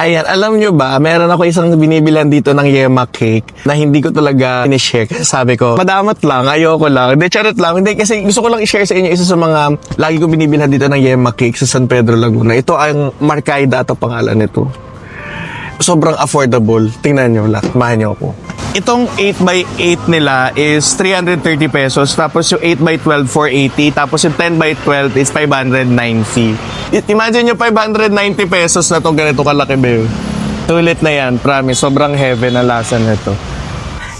Ayan, alam nyo ba, meron ako isang binibilan dito ng Yema cake na hindi ko talaga in-share kasi sabi ko, madamat lang, ayoko lang. Hindi, charot lang. Hindi, kasi gusto ko lang i-share sa inyo isa sa mga lagi ko binibilhan dito ng Yema cake sa San Pedro, Laguna. Ito ang Marcaida ito pangalan nito. Sobrang affordable. Tingnan nyo, lakmahan nyo ako. Itong 8x8 nila is 330 pesos. Tapos yung 8x12, 480. Tapos yung 10x12 is 590. I- Imagine yung 590 pesos na itong ganito kalaki, Beo. Sulit na yan, promise. Sobrang heaven na lasa nito.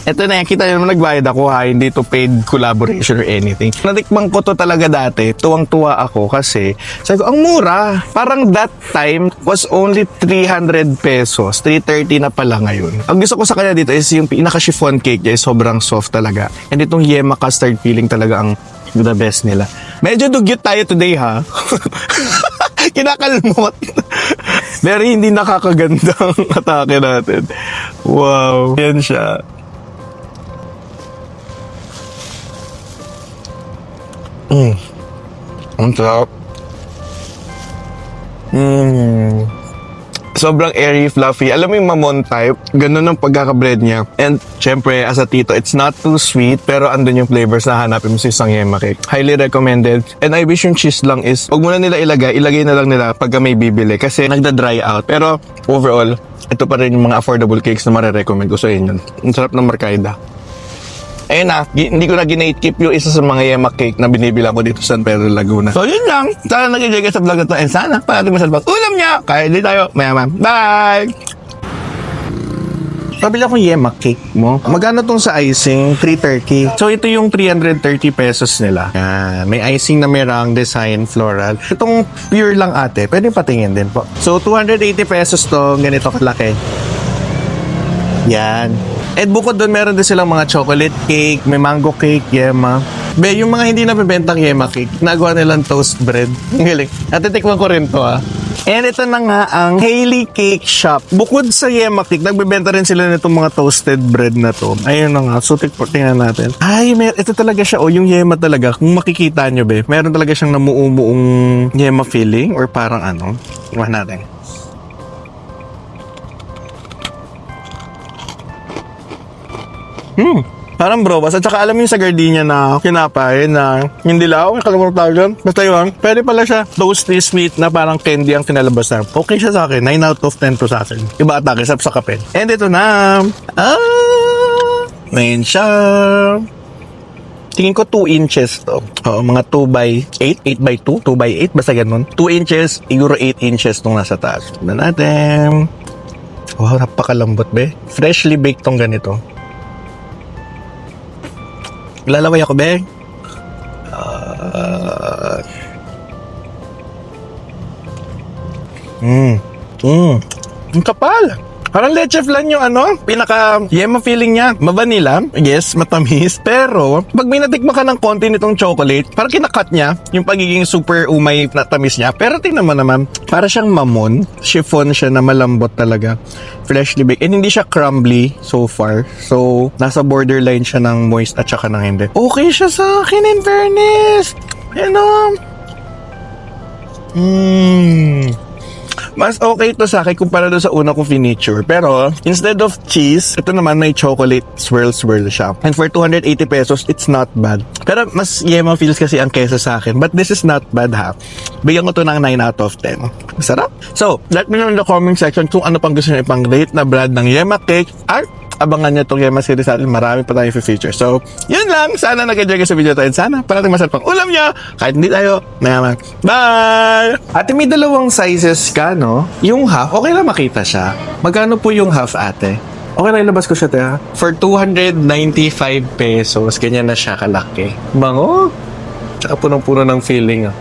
Ito na kita nyo naman nagbayad ako ha, hindi to paid collaboration or anything. Natikman ko to talaga dati, tuwang-tuwa ako kasi sabi ko, ang mura. Parang that time was only 300 pesos, 330 na pala ngayon. Ang gusto ko sa kanya dito is yung pinaka-chiffon cake niya is sobrang soft talaga. And itong yema custard feeling talaga ang the best nila. Medyo dugyot tayo today ha. Kinakalmot. Very hindi nakakagandang atake natin. Wow. Yan siya. Mm. Ang sarap. Mm. Sobrang airy, fluffy. Alam mo yung mamon type? Ganun ang pagkaka-bread niya. And syempre, as a tito, it's not too sweet, pero andun yung flavors na hanapin mo sa isang yema cake. Highly recommended. And I wish yung cheese lang is, huwag mo na nila ilagay, ilagay na lang nila pagka may bibili. Kasi nagda-dry out. Pero overall, ito pa rin yung mga affordable cakes na marirecommend ko sa inyo. Ang sarap ng markaida. Ayun na, hindi ko na ginatekeep yung isa sa mga yema cake na binibilang ko dito sa San Pedro, Laguna. So yun lang. Sana nag-enjoy kayo sa vlog na to. And sana parating masalbang ulam niya. Kaya di tayo mayaman. Bye! Pabili akong yema cake mo. Magkano tong sa icing? 330. So ito yung 330 pesos nila. Yan. May icing na merang design floral. Itong pure lang ate. Pwede patingin din po. So 280 pesos to. Ganito kalaki. Yan. At bukod doon, meron din silang mga chocolate cake, may mango cake, yema. Be, yung mga hindi nabibentang yema cake, nagawa nilang toast bread. Ang galing. At titikman ko rin to ah. And ito na nga ang Hailey Cake Shop. Bukod sa yema cake, nagbebenta rin sila nitong mga toasted bread na to. Ayun na nga. So, tingnan natin. Ay, mer ito talaga siya. Oh, yung yema talaga. Kung makikita nyo, be, meron talaga siyang namuumuong yema filling or parang ano. Tingnan natin. Hmm. Parang brobas. At saka alam mo yung sa gardenia na kinapay na hindi dilaw. Nakalimutan tawag doon. Basta yun. Pwede pala siya. Toasty sweet na parang candy ang kinalabasan. Okay siya sa akin. 9 out of 10 to sa akin. Iba atake. Sarap sa kape. And ito na. Ah! Ngayon siya. Tingin ko 2 inches to. Oo, mga 2 by 8, 8 by 2, 2 by 8, basta ganun. 2 inches, siguro 8 inches tong nasa taas. Tignan natin. Wow, napakalambot be. Freshly baked tong ganito. Lalaway ako, be. Ah. Mm. Mm. Ang kapal. Parang leche flan yung ano, pinaka yema feeling niya. Mavanilla, yes, matamis. Pero, pag may natikma ka ng konti nitong chocolate, parang kinakat niya yung pagiging super umay na tamis niya. Pero tingnan mo naman, para siyang mamon. Chiffon siya na malambot talaga. Freshly baked. And hindi siya crumbly so far. So, nasa borderline siya ng moist at saka ng hindi. Okay siya sa akin in fairness. Ano? Mmm. Mas okay to sa akin kumpara doon sa una kong finiture. Pero, instead of cheese, ito naman may chocolate swirl-swirl siya. And for 280 pesos, it's not bad. Pero mas yema feels kasi ang kesa sa akin. But this is not bad ha. Bigyan ko to ng 9 out of 10. Masarap. So, let me know in the comment section kung ano pang gusto nyo ipang-rate na brand ng Yema Cake at abangan nyo itong Yema series natin. Marami pa tayong feature. So, yun lang. Sana nag-enjoy kayo sa video tayo. Sana parating masarap pang ulam niya. Kahit hindi tayo. Mayaman. Bye! Ate, may dalawang sizes ka, no? Yung half, okay lang makita siya. Magkano po yung half, ate? Okay lang ilabas ko siya, te, ha? For 295 pesos, ganyan na siya kalaki. Bango! Tsaka punong-puno ng feeling, ah.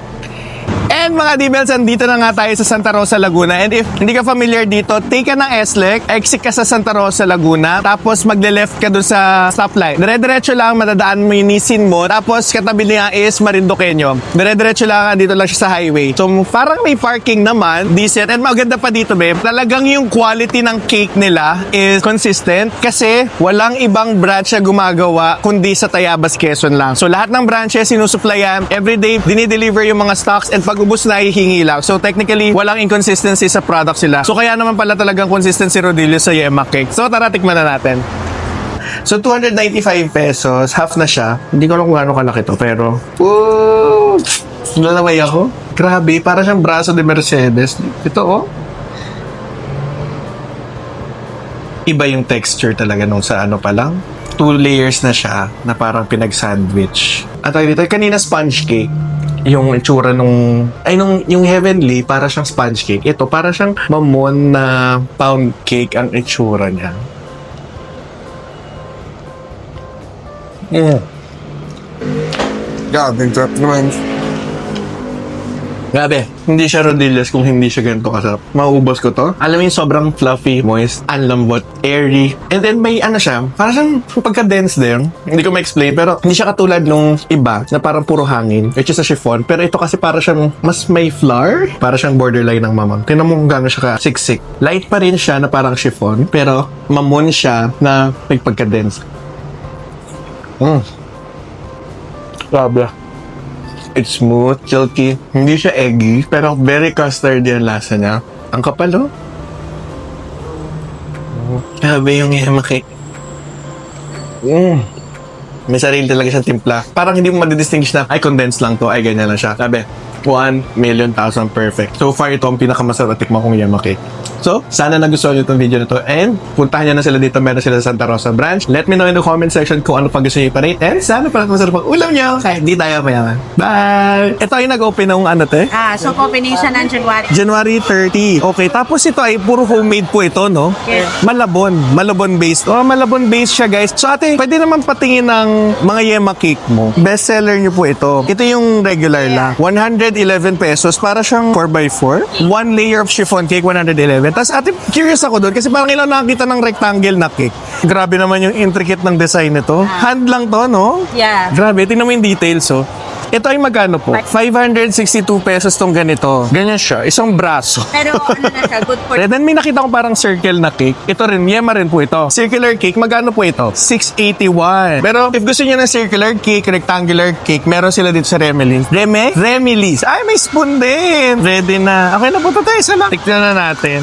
And mga D-Bells, andito na nga tayo sa Santa Rosa, Laguna. And if hindi ka familiar dito, take ka ng SLEC, exit ka sa Santa Rosa, Laguna, tapos magle-left ka dun sa stoplight. Dire-diretso lang, madadaan mo yung nisin mo, tapos katabi niya is Marinduqueño. Dire-diretso lang, dito lang siya sa highway. So parang may parking naman, decent, and maganda pa dito, babe. Talagang yung quality ng cake nila is consistent kasi walang ibang branch na gumagawa kundi sa Tayabas, Quezon lang. So lahat ng branches sinusuplayan, everyday dinideliver yung mga stocks and pag ubos na hihingi lang. So technically, walang inconsistency sa product sila. So kaya naman pala talagang consistency Rodillo sa Yema Cake. So tara, tikman na natin. So 295 pesos, half na siya. Hindi ko alam kung gaano kalaki to, pero... Woo! Nalamay ako. Grabe, para siyang braso de Mercedes. Ito oh. Iba yung texture talaga nung sa ano pa lang. Two layers na siya na parang pinag-sandwich. At dito, kanina sponge cake yung itsura nung ay nung yung heavenly para siyang sponge cake ito para siyang mamon na pound cake ang itsura niya Mm. Grabe, trap naman. Grabe, hindi siya rodillas kung hindi siya ganito kasarap. Mauubos ko to. Alam mo yung sobrang fluffy, moist, ang lambot, airy. And then may ano siya, parang siyang pagka-dense din. Hindi ko ma-explain, pero hindi siya katulad nung iba na parang puro hangin, which is a chiffon. Pero ito kasi para siyang mas may flour, para siyang borderline ng mamon. Tingnan mo kung gano'n siya ka-siksik. Light pa rin siya na parang chiffon, pero mamon siya na may pagka-dense. Mm. Grabe. It's smooth, silky. Hindi siya eggy, pero very custard yung lasa niya. Ang kapal, oh. Grabe yung yema cake. Mm. May sarili talaga siyang timpla. Parang hindi mo madidistinguish na, ay, condensed lang to, ay, ganyan lang siya. Sabi, 1 million thousand perfect. So far, ito ang pinakamasarap at tikman kong yema cake. So, sana nagustuhan nyo itong video na to and puntahan nyo na sila dito. Meron sila sa Santa Rosa branch. Let me know in the comment section kung ano pang gusto nyo iparate and sana pala masarap ang ulam nyo. Kahit di tayo mayaman. Bye! Ito ay nag-open ng ano te? Ah, so combination ng January. January 30. Okay, tapos ito ay puro homemade po ito, no? Yes. Malabon. Malabon based. Oh, malabon based siya, guys. So, ate, pwede naman patingin ng mga yema cake mo. Best seller niyo po ito. Ito yung regular lang. 111 pesos. Para siyang 4x4. One layer of chiffon cake, 111. Tapos, ate, curious ako doon kasi parang ilang nakakita ng rectangle na cake. Grabe naman yung intricate ng design nito. Hand lang to, no? Yeah. Grabe, tingnan mo yung details, oh. Ito ay magkano po? 562 pesos tong ganito. Ganyan siya, isang braso. Pero ano na siya, good for And then may nakita ko parang circle na cake. Ito rin, yema rin po ito. Circular cake, magkano po ito? 681. Pero if gusto niyo ng circular cake, rectangular cake, meron sila dito sa Remeli's. Reme? Remeli's. Ay, may spoon din. Ready na. Okay na po ito tayo. Lang. Tiknan na natin.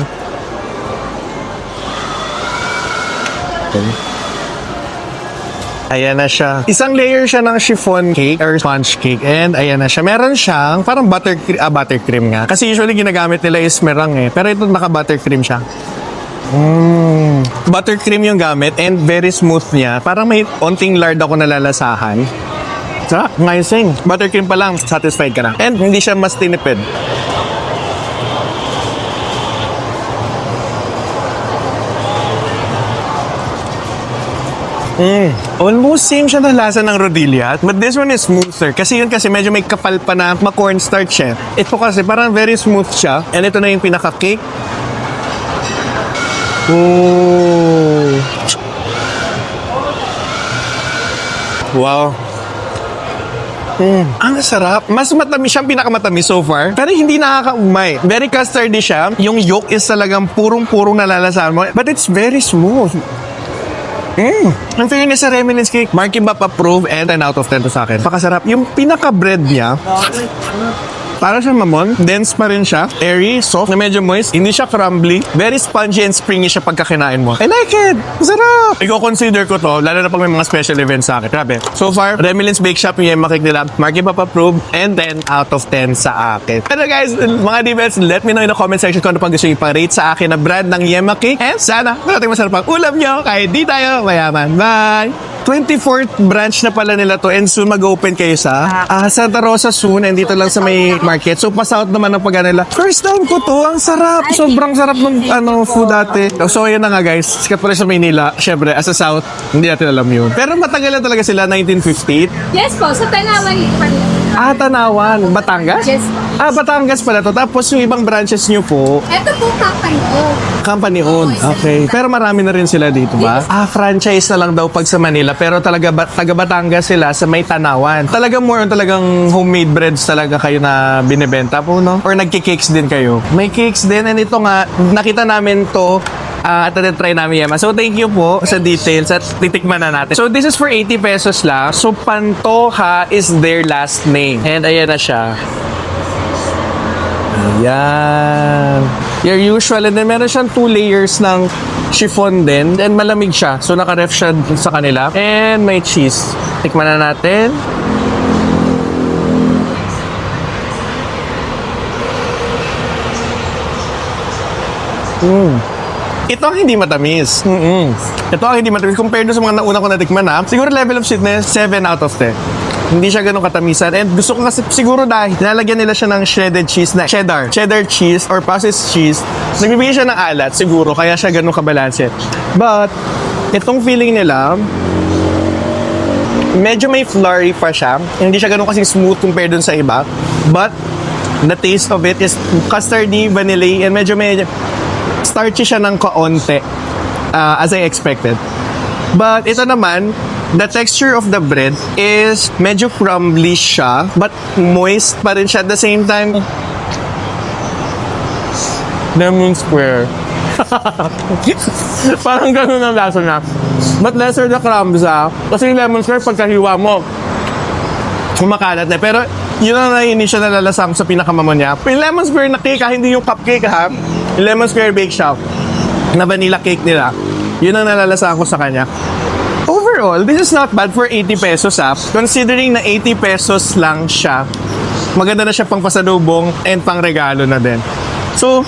Ayan na siya. Isang layer siya ng chiffon cake or sponge cake. And ayan na siya. Meron siyang parang buttercream, ah, buttercream nga. Kasi usually ginagamit nila is merang eh. Pero ito naka-buttercream siya. Mm. Buttercream yung gamit and very smooth niya. Parang may onting lard ako nalalasahan. Sarap, ngayosing. Buttercream pa lang, satisfied ka na. And hindi siya mas tinipid. Mm. Almost same siya ng lasa ng rodilla. But this one is smoother. Kasi yun kasi medyo may kapal pa na ma-cornstarch eh. Ito kasi parang very smooth siya. And ito na yung pinaka-cake. Oh. Wow. Mm. Ang sarap. Mas matamis siyang pinakamatamis so far. Pero hindi nakakaumay. Very custardy siya. Yung yolk is talagang purong-purong nalalasahan mo. But it's very smooth. Mm. Ang fairness sa Remnants Cake, Marky Bap approve and 10 out of 10 to sa akin. Pakasarap. Yung pinaka-bread niya, para siya mamon, dense pa rin siya, airy, soft, na medyo moist, hindi siya crumbly, very spongy and springy siya pagka kinain mo. I like it! Masarap! Iko-consider ko to, lalo na pag may mga special events sa akin. Grabe. So far, Remilins Bake Shop yung Cake nila, Marky Pap approved, and 10 out of 10 sa akin. Pero guys, mga divets, let me know in the comment section kung ano pang gusto yung ipa-rate sa akin na brand ng Yema Cake. And sana, marating masarap ang ulam nyo, kahit di tayo mayaman. Bye! 24th branch na pala nila to and soon mag-open kayo sa ah, Santa Rosa soon and dito lang sa may market. So pass out naman ang pag nila. First time ko to, ang sarap. Sobrang sarap ng ano, food dati. So ayun na nga guys, sikat pa rin sa Maynila. Syempre, as a South, hindi natin alam yun. Pero matagal na talaga sila, 1958. Yes po, sa Tanawan pa rin. Ah, Tanawan. Batangas? Yes. Ah, Batangas pala to. Tapos yung ibang branches nyo po, Ito po company ko. company owned. Okay. Pero marami na rin sila dito ba? Ah, franchise na lang daw pag sa Manila. Pero talaga ba, taga Batangas sila sa may Tanawan. Talaga more on talagang homemade breads talaga kayo na binebenta po, no? Or nagki-cakes din kayo. May cakes din. And ito nga, nakita namin to Ah, at try namin yan. So, thank you po sa details at titikman na natin. So, this is for 80 pesos lang. So, Pantoja is their last name. And ayan na siya. Yan. Your usual. And then meron siyang two layers ng chiffon din. And malamig siya. So naka-ref siya sa kanila. And may cheese. Tikman na natin. Mm. Ito ang hindi matamis. Mm-mm. Ito ang hindi matamis. Compared sa mga nauna ko natikman na, siguro level of sweetness, 7 out of 10. Hindi siya ganun katamisan. And gusto ko kasi siguro dahil nilalagyan nila siya ng shredded cheese na cheddar. Cheddar cheese or processed cheese. Nagbibigay siya ng alat siguro. Kaya siya ganun kabalanse. But, itong feeling nila, medyo may flurry pa siya. Hindi siya ganun kasi smooth compared dun sa iba. But, the taste of it is custardy, vanilla, and medyo may starchy siya ng kaonte uh, as I expected. But ito naman, the texture of the bread is medyo crumbly siya, but moist pa rin siya at the same time. Lemon square. Parang ganun ang lasa niya. But lesser the crumbs ah. Kasi yung lemon square, pagkahiwa mo, kumakalat na. Pero yun ang naiinis siya nalalasang sa pinakamamo niya. Yung lemon square na cake ha, hindi yung cupcake ha. Yung lemon square bake shop na vanilla cake nila. Yun ang nalalasang ko sa kanya. Overall, this is not bad for 80 pesos ha. Considering na 80 pesos lang siya, maganda na siya pang pasalubong and pang regalo na din. So,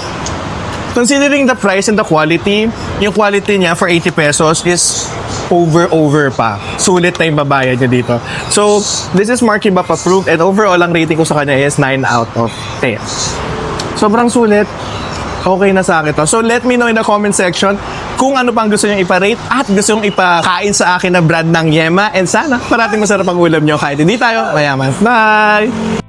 considering the price and the quality, yung quality niya for 80 pesos is over over pa. Sulit na yung babayad niya dito. So, this is Marky Bap approved and overall ang rating ko sa kanya is 9 out of 10. Sobrang sulit. Okay na sa akin to. So, let me know in the comment section kung ano pang gusto nyo iparate at gusto nyo ipakain sa akin na brand ng Yema. And sana, parating masarap ang ulam nyo kahit hindi tayo mayaman. Bye!